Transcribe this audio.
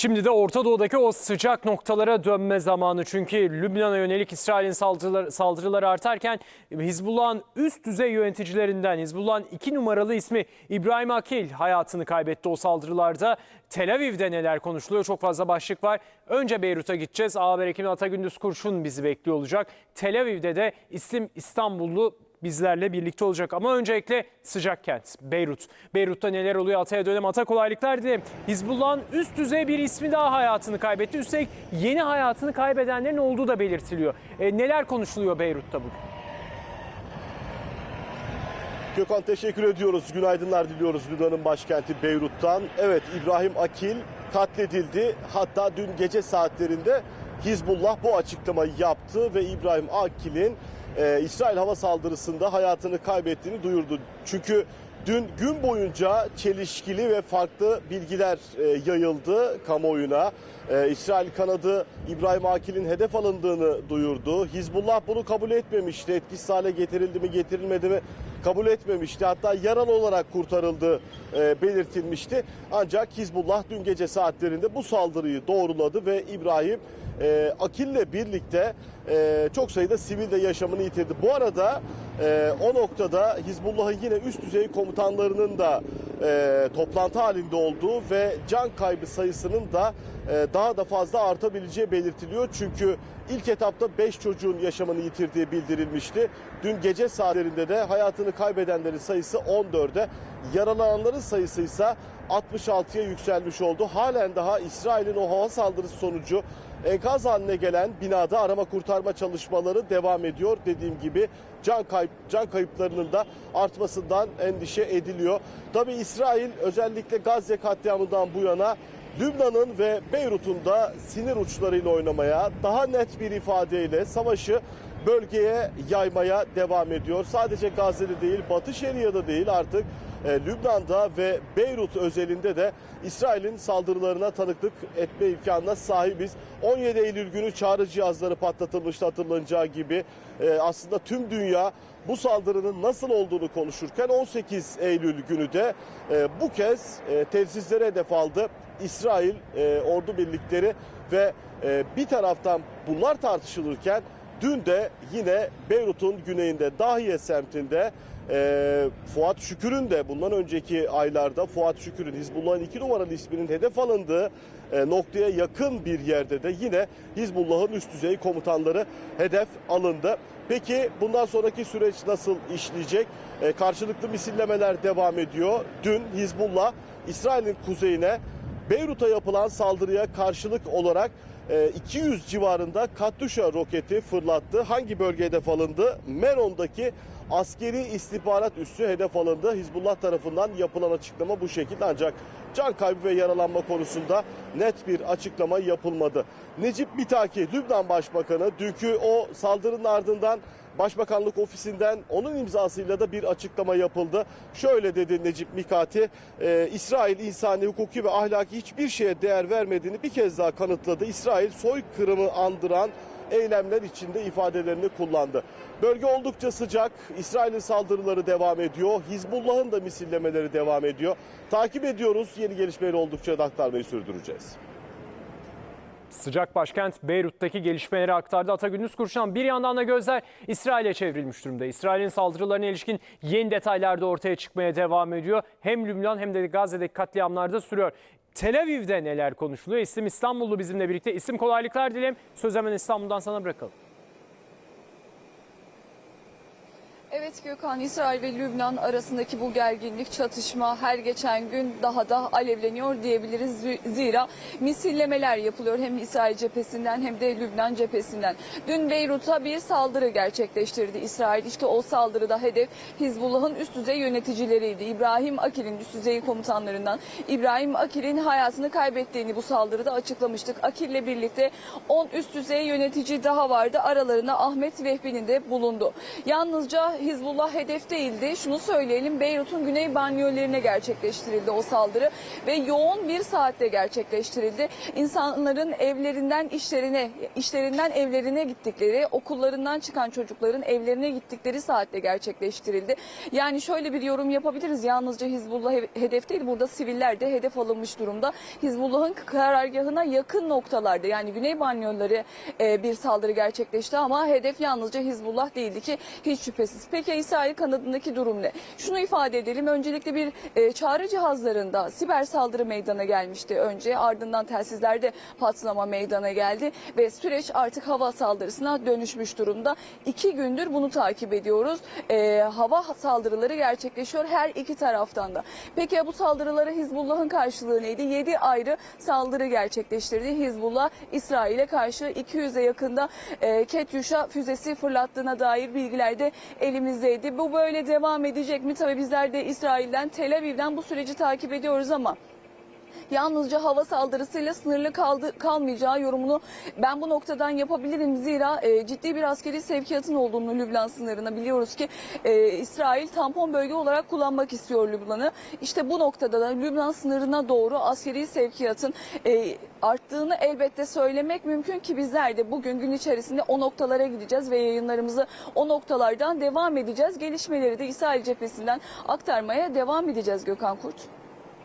Şimdi de Orta Doğu'daki o sıcak noktalara dönme zamanı. Çünkü Lübnan'a yönelik İsrail'in saldırıları, saldırıları artarken Hizbullah'ın üst düzey yöneticilerinden Hizbullah'ın iki numaralı ismi İbrahim Akil hayatını kaybetti o saldırılarda. Tel Aviv'de neler konuşuluyor çok fazla başlık var. Önce Beyrut'a gideceğiz. A Haber ekimi Atagündüz Kurşun bizi bekliyor olacak. Tel Aviv'de de İslim İstanbullu bizlerle birlikte olacak. Ama öncelikle sıcak kent Beyrut. Beyrut'ta neler oluyor Atay'a dönem Ata kolaylıklar dilerim. Hizbullah'ın üst düzey bir ismi daha hayatını kaybetti. Üstelik yeni hayatını kaybedenlerin olduğu da belirtiliyor. E, neler konuşuluyor Beyrut'ta bugün? Gökhan teşekkür ediyoruz. Günaydınlar diliyoruz Lübnan'ın başkenti Beyrut'tan. Evet İbrahim Akil katledildi. Hatta dün gece saatlerinde Hizbullah bu açıklamayı yaptı ve İbrahim Akil'in e, İsrail hava saldırısında hayatını kaybettiğini duyurdu. Çünkü dün gün boyunca çelişkili ve farklı bilgiler e, yayıldı kamuoyuna. E, İsrail kanadı İbrahim Akil'in hedef alındığını duyurdu. Hizbullah bunu kabul etmemişti. Etkisiz hale getirildi mi getirilmedi mi kabul etmemişti. Hatta yaralı olarak kurtarıldığı e, belirtilmişti. Ancak Hizbullah dün gece saatlerinde bu saldırıyı doğruladı ve İbrahim e, Akil'le birlikte e, çok sayıda sivil de yaşamını yitirdi. Bu arada e, o noktada Hizbullah'ın yine üst düzey komutanlarının da e, toplantı halinde olduğu ve can kaybı sayısının da e, daha da fazla artabileceği belirtiliyor. Çünkü ilk etapta 5 çocuğun yaşamını yitirdiği bildirilmişti. Dün gece saatlerinde de hayatını kaybedenlerin sayısı 14'e, yaralananların sayısı ise 66'ya yükselmiş oldu. Halen daha İsrail'in o hava saldırısı sonucu enkaz haline gelen binada arama kurtarma çalışmaları devam ediyor. Dediğim gibi can kayıp can kayıplarının da artmasından endişe ediliyor. Tabii İsrail özellikle Gazze katliamından bu yana Lübnan'ın ve Beyrut'un da sinir uçlarıyla oynamaya, daha net bir ifadeyle savaşı bölgeye yaymaya devam ediyor. Sadece Gazze'de değil, Batı Şeria'da değil artık e, Lübnan'da ve Beyrut özelinde de İsrail'in saldırılarına tanıklık etme imkanına sahibiz. 17 Eylül günü çağrı cihazları patlatılmıştı hatırlanacağı gibi. E, aslında tüm dünya bu saldırının nasıl olduğunu konuşurken 18 Eylül günü de e, bu kez telsizlere hedef aldı. İsrail ordu birlikleri ve bir taraftan bunlar tartışılırken dün de yine Beyrut'un güneyinde Dahiye semtinde e, Fuat Şükür'ün de bundan önceki aylarda Fuat Şükür'ün Hizbullah'ın iki numaralı isminin hedef alındığı e, noktaya yakın bir yerde de yine Hizbullah'ın üst düzey komutanları hedef alındı. Peki bundan sonraki süreç nasıl işleyecek? E, karşılıklı misillemeler devam ediyor. Dün Hizbullah İsrail'in kuzeyine Beyrut'a yapılan saldırıya karşılık olarak 200 civarında Katyusha roketi fırlattı. Hangi bölge hedef alındı? Meron'daki askeri istihbarat üssü hedef alındı. Hizbullah tarafından yapılan açıklama bu şekilde ancak can kaybı ve yaralanma konusunda net bir açıklama yapılmadı. Necip Mitaki, Lübnan Başbakanı dünkü o saldırının ardından Başbakanlık ofisinden onun imzasıyla da bir açıklama yapıldı. Şöyle dedi Necip Mikati, e, İsrail insani, hukuki ve ahlaki hiçbir şeye değer vermediğini bir kez daha kanıtladı. İsrail soykırımı andıran eylemler içinde ifadelerini kullandı. Bölge oldukça sıcak. İsrail'in saldırıları devam ediyor. Hizbullah'ın da misillemeleri devam ediyor. Takip ediyoruz. Yeni gelişmeleri oldukça da aktarmayı sürdüreceğiz. Sıcak başkent Beyrut'taki gelişmeleri aktardı Ata Gündüz Kurşan. Bir yandan da gözler İsrail'e çevrilmiş durumda. İsrail'in saldırılarına ilişkin yeni detaylar da ortaya çıkmaya devam ediyor. Hem Lübnan hem de Gazze'deki katliamlarda sürüyor. Tel Aviv'de neler konuşuluyor? İsim İstanbullu bizimle birlikte. İsim kolaylıklar dilerim. Söz hemen İstanbul'dan sana bırakalım. Evet Gökhan, İsrail ve Lübnan arasındaki bu gerginlik, çatışma her geçen gün daha da alevleniyor diyebiliriz. Zira misillemeler yapılıyor hem İsrail cephesinden hem de Lübnan cephesinden. Dün Beyrut'a bir saldırı gerçekleştirdi İsrail. İşte o saldırıda hedef Hizbullah'ın üst düzey yöneticileriydi. İbrahim Akil'in üst düzey komutanlarından İbrahim Akil'in hayatını kaybettiğini bu saldırıda açıklamıştık. Akil'le birlikte 10 üst düzey yönetici daha vardı. Aralarında Ahmet Vehbi'nin de bulundu. Yalnızca Hizbullah hedef değildi. Şunu söyleyelim Beyrut'un güney banyolarına gerçekleştirildi o saldırı ve yoğun bir saatte gerçekleştirildi. İnsanların evlerinden işlerine, işlerinden evlerine gittikleri, okullarından çıkan çocukların evlerine gittikleri saatte gerçekleştirildi. Yani şöyle bir yorum yapabiliriz. Yalnızca Hizbullah he- hedef değil, burada siviller de hedef alınmış durumda. Hizbullah'ın karargahına yakın noktalarda yani güney e, bir saldırı gerçekleşti ama hedef yalnızca Hizbullah değildi ki hiç şüphesiz. Peki İsrail kanadındaki durum ne? Şunu ifade edelim. Öncelikle bir e, çağrı cihazlarında siber saldırı meydana gelmişti önce. Ardından telsizlerde patlama meydana geldi ve süreç artık hava saldırısına dönüşmüş durumda. İki gündür bunu takip ediyoruz. E, hava saldırıları gerçekleşiyor her iki taraftan da. Peki ya bu saldırılara Hizbullah'ın karşılığı neydi? 7 ayrı saldırı gerçekleştirdi. Hizbullah İsrail'e karşı 200'e yakında e, Ketyuş'a füzesi fırlattığına dair bilgiler de elimizdeydi. Bu böyle devam edecek mi? Tabii bizler de İsrail'den, Tel Aviv'den bu süreci takip ediyoruz ama yalnızca hava saldırısıyla sınırlı kaldı, kalmayacağı yorumunu ben bu noktadan yapabilirim. Zira e, ciddi bir askeri sevkiyatın olduğunu Lübnan sınırına biliyoruz ki e, İsrail tampon bölge olarak kullanmak istiyor Lübnan'ı. İşte bu noktada da Lübnan sınırına doğru askeri sevkiyatın e, arttığını elbette söylemek mümkün ki bizler de bugün gün içerisinde o noktalara gideceğiz ve yayınlarımızı o noktalardan devam edeceğiz. Gelişmeleri de İsrail cephesinden aktarmaya devam edeceğiz Gökhan Kurt.